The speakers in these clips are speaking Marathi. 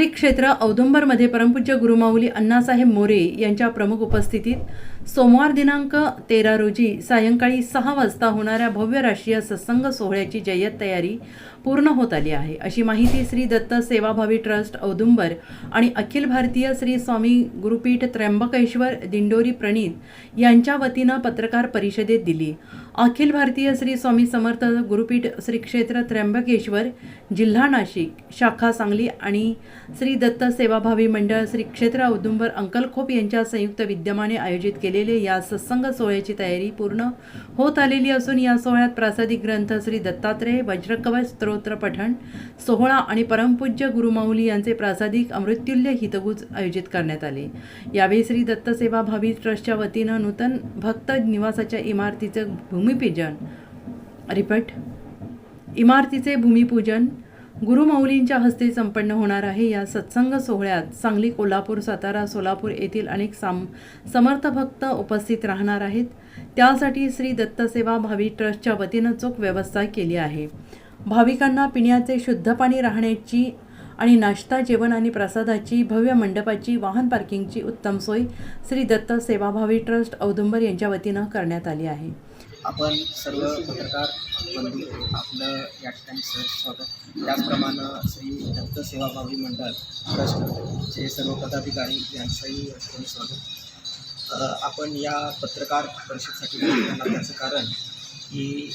श्री क्षेत्र औदुंबरमध्ये परमपूज्य गुरुमाऊली अण्णासाहेब मोरे यांच्या प्रमुख उपस्थितीत सोमवार दिनांक तेरा रोजी सायंकाळी सहा वाजता होणाऱ्या भव्य राष्ट्रीय सत्संग सोहळ्याची जय्यत तयारी पूर्ण होत आली आहे. अशी माहिती श्री दत्त सेवाभावी ट्रस्ट औदुंबर आणि अखिल भारतीय श्री स्वामी गुरुपीठ त्र्यंबकेश्वर दिंडोरी प्रणीत यांच्या वतीनं पत्रकार परिषदेत दिली. अखिल भारतीय श्री स्वामी समर्थ गुरुपीठ श्री क्षेत्र त्र्यंबकेश्वर जिल्हा नाशिक शाखा सांगली आणि श्री दत्त सेवाभावी मंडळ श्री क्षेत्र औदुंबर अंकलखोप यांच्या संयुक्त विद्यमाने आयोजित केलेले या सत्संग सोहळ्याची तयारी पूर्ण होत आलेली असून या सोहळ्यात प्रासादिक ग्रंथ श्री दत्तात्रेय वज्रकवच स्तोत्र पठण सोहळा आणि परमपूज्य गुरुमाऊली यांचे प्रासादिक अमृत्युल्य हितगुज आयोजित करण्यात आले. यावेळी श्री दत्त सेवा भावी ट्रस्टच्या वतीनं नूतन भक्त निवासाच्या इमारतीचं भूमिपूजन रिपट इमारतीचे भूमिपूजन गुरुमाऊलींच्या हस्ते संपन्न होणार आहे या सत्संग सोहळ्यात सांगली कोल्हापूर सातारा सोलापूर येथील अनेक साम समर्थ भक्त उपस्थित राहणार आहेत. त्यासाठी श्री दत्तसेवा भावी ट्रस्टच्या वतीनं चोख व्यवस्था केली आहे. भाविकांना पिण्याचे शुद्ध पाणी राहण्याची आणि नाश्ता जेवण आणि प्रसादाची भव्य मंडपाची वाहन पार्किंगची उत्तम सोय श्री दत्त सेवाभावी ट्रस्ट औदुंबर यांच्या वतीनं करण्यात आली आहे. आपण सर्व पत्रकार बंधू आपलं या ठिकाणी सहज स्वागत. त्याचप्रमाणे श्री दत्त सेवाभावी मंडळ ट्रस्टचे सर्व पदाधिकारी यांचंही या ठिकाणी स्वागत आपण या पत्रकार परिषदेसाठी त्याचं कारण की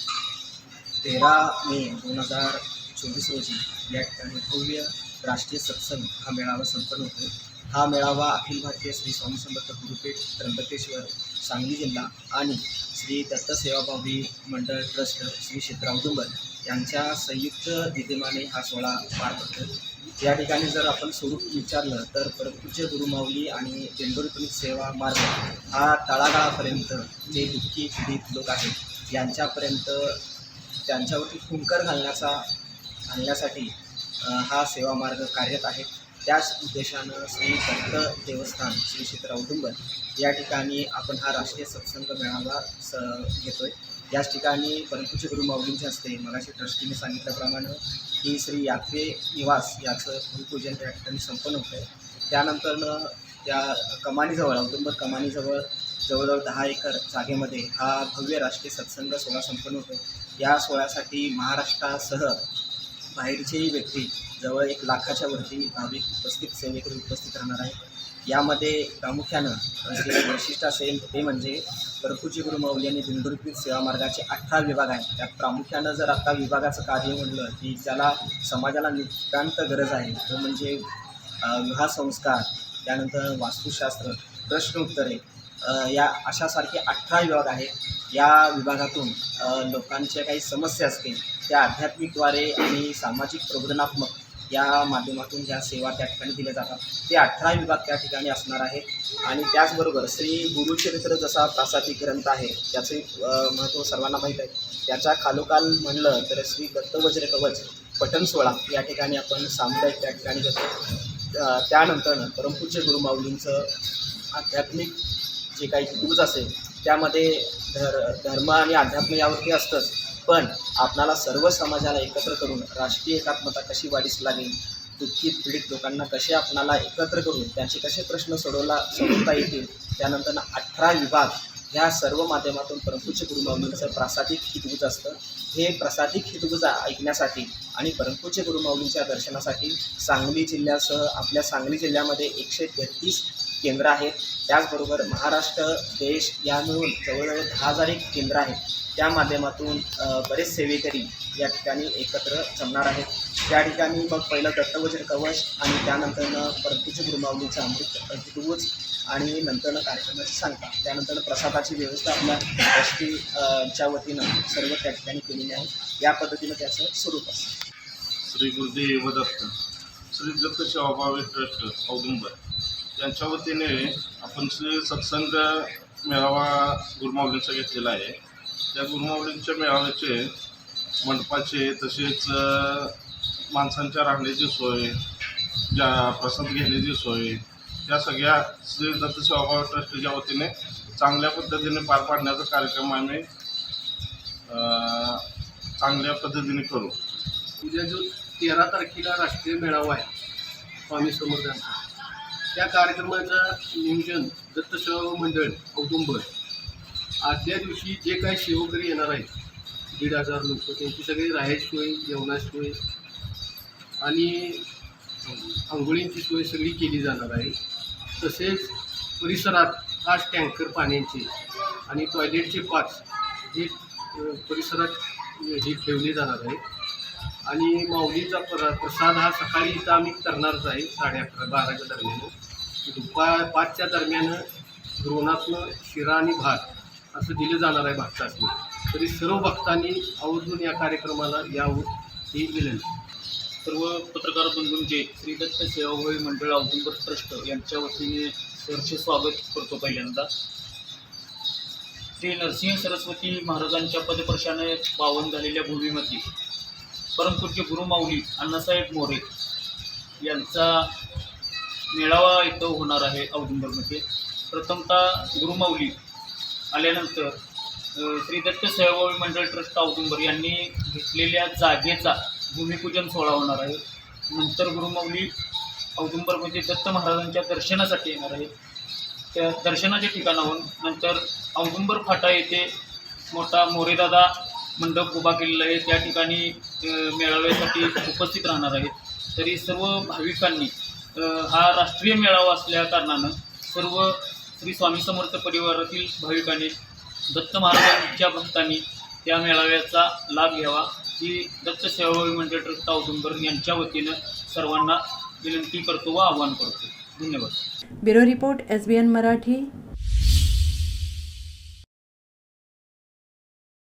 तेरा मे दोन हजार चोवीस रोजी या ठिकाणी भव्य राष्ट्रीय सत्संग हा मेळावा संपन्न होतो. हा मेळावा अखिल भारतीय श्री स्वामी समर्थ गुरुपीठ त्र्यंबकेश्वर सांगली जिल्हा आणि श्री दत्त सेवाभावी मंडळ ट्रस्ट श्री क्षेत्र औदुंबर यांच्या संयुक्त विद्यमाने हा सोहळा पार पडतो या ठिकाणी जर आपण स्वरूप विचारलं तर परमपूज्य गुरुमाऊली आणि दिंडोरी सेवा मार्ग हा तळागाळापर्यंत जे दुःखी पीडित लोक आहेत यांच्यापर्यंत त्यांच्यावरती फुंकर घालण्याचा घालण्यासाठी हा सेवा मार्ग कार्यरत आहे. त्याच उद्देशानं श्री संत देवस्थान श्री क्षेत्र औदुंबर या ठिकाणी आपण हा राष्ट्रीय सत्संग मेळावा स घेतोय. याच ठिकाणी परंतुचे गुरु माऊलींचे असते मगाशी ट्रस्टीने सांगितल्याप्रमाणे की श्री यात्रे निवास याचं भूमिपूजन त्या ठिकाणी संपन्न होतं आहे त्यानंतरनं त्या कमानीजवळ औदुंबर कमानीजवळ जवळजवळ दहा एकर जागेमध्ये हा भव्य राष्ट्रीय सत्संग सोहळा संपन्न होतो या सोहळ्यासाठी महाराष्ट्रासह बाहेरचेही व्यक्ती जवळ एक लाखाच्या वरती भाविक उपस्थित सेवेकरी उपस्थित राहणार आहे. यामध्ये प्रामुख्यानं जे वैशिष्ट्य असेल ते म्हणजे परपूजी गुरु माऊली आणि दिंडोरी सेवा मार्गाचे अठरा विभाग आहेत. त्यात प्रामुख्यानं जर आता विभागाचं कार्य म्हणलं की ज्याला समाजाला नितांत गरज आहे तो म्हणजे अ, संस्कार त्यानंतर वास्तुशास्त्र प्रश्न उत्तरे या अशासारखे अठरा विभाग आहेत. या विभागातून लोकांच्या काही समस्या असतील त्या आध्यात्मिकद्वारे आणि सामाजिक प्रबोधनात्मक या माध्यमातून ज्या सेवा त्या ठिकाणी दिल्या जातात ते अठरा विभाग त्या ठिकाणी असणार आहे आणि त्याचबरोबर श्री गुरुचरित्र जसा प्रासादिक ग्रंथ आहे त्याचे महत्त्व सर्वांना माहीत आहे. त्याच्या खालोखाल म्हणलं तर श्री दत्तवज्र कवच पठण सोहळा या ठिकाणी आपण सामुदायिक त्या ठिकाणी घेतो. त्यानंतर परमपूज्य गुरुमाऊलींचं आध्यात्मिक जे काही हितूज असेल त्यामध्ये धर धर्म आणि अध्यात्म यावरती असतंच. पण आपणाला सर्व समाजाला एकत्र करून राष्ट्रीय एकात्मता कशी वाढीस लागेल दुःखी पीडित लोकांना कसे आपणाला एकत्र करून त्यांचे कसे प्रश्न सोडवला सोडवता येतील त्यानंतर अठरा विभाग ह्या सर्व माध्यमातून परमपूज्य गुरुमाऊलींचं प्रासादिक हितगुज असतं. हे प्रासादिक हितगुज ऐकण्यासाठी आणि परमपूज्य गुरुमाऊलींच्या दर्शनासाठी सांगली जिल्ह्यासह आपल्या सांगली जिल्ह्यामध्ये एकशे तेहतीस केंद्र आहेत त्याचबरोबर महाराष्ट्र देश या मिळून जवळजवळ दहा हजार एक केंद्र आहेत. त्या माध्यमातून बरेच सेवेकरी या ठिकाणी एकत्र जमणार आहेत. त्या ठिकाणी मग पहिलं दत्तवज्र कवच आणि त्यानंतरनं परमपूज्य गुरुमावलीचं अमृत हितगुज आणि नंतरनं कार्यक्रमाची सांगता. त्यानंतर प्रसादाची व्यवस्था आपल्या एस टीच्या वतीनं सर्व त्या ठिकाणी केलेली आहे. या पद्धतीनं त्याचं स्वरूप असतं. श्री गुरुदेव दत्त. श्री दत्त सेवाभावी ट्रस्ट औदुंबर. त्यांच्या वतीने आपण श्री सत्संग मेळावा गुरुमाऊलींचा घेतलेला आहे. त्या गुरुमाऊलींच्या मेळाव्याचे मंडपाचे तसेच माणसांच्या राहण्याची सोय ज्या प्रसाद घेण्याची सोय या सगळ्या श्री दत्त सेवाभावी ट्रस्टच्या वतीने चांगल्या पद्धतीने पार पाडण्याचा कार्यक्रम आम्ही चांगल्या पद्धतीने करू. उद्या जो तेरा तारखेला राष्ट्रीय मेळावा आहे स्वामी समर्थांचा. त्या कार्यक्रमाचं नियोजन दत्तसेवा मंडळ कौटुंब आदल्या दिवशी जे काही सेवकरी येणार आहेत दीड हजार लोक त्यांची सगळी राहायची सोय जेवणाची सोय आणि आंघोळींची सोय सगळी केली जाणार आहे. तसेच परिसरात पाच टँकर पाण्याचे आणि टॉयलेटचे पाच हे परिसरात हे ठेवले जाणार आहे आणि माऊलीचा प्र प्रसाद हा सकाळी इथं आम्ही करणारच आहे साडे अकरा बाराच्या दरम्यान. दुपार पाचच्या दरम्यान द्रोणातनं शिरा आणि भात असं दिलं जाणार आहे भक्तांनी. तरी सर्व भक्तांनी आवर्जून या कार्यक्रमाला यावं ही विनंती. सर्व पत्रकार बंधूंचे श्री दत्त सेवाभावी मंडळ औदुंबर ट्रस्ट यांच्या वतीने सरचे स्वागत करतो पहिल्यांदा. श्री नरसिंह सरस्वती महाराजांच्या पदपर्शाने पावन झालेल्या भूमीमध्ये. परमपूज्य गुरुमाऊली अण्णासाहेब मोरे यांचा मेळावा इथं होणार आहे औदुंबरमध्ये. प्रथमतः गुरुमाऊली आल्यानंतर श्री दत्त सेवाभावी मंडळ ट्रस्ट औदुंबर यांनी घेतलेल्या जागेचा भूमिपूजन सोहळा होणार आहे. नंतर गुरुमाऊली औदुंबरमध्ये दत्त महाराजांच्या दर्शनासाठी येणार आहे त्या दर्शनाच्या ठिकाणाहून नंतर औदुंबर फाटा येथे मोठा मोरेदादा मंडप उभा केलेला आहे. त्या ठिकाणी मेळाव्यासाठी उपस्थित राहणार आहेत. तरी सर्व भाविकांनी हा राष्ट्रीय मेळावा असल्या कारणानं सर्व श्री स्वामी समर्थ परिवारातील भाविकांनी दत्त महाराजांच्या भक्तांनी त्या मेळाव्याचा लाभ घ्यावा. ही दत्त सेवाभावी मंडळ ट्रस्ट औदुंबर यांच्या वतीनं सर्वांना विनंती करतो व आवाहन करतो. धन्यवाद. Bureau report S B N Marathi.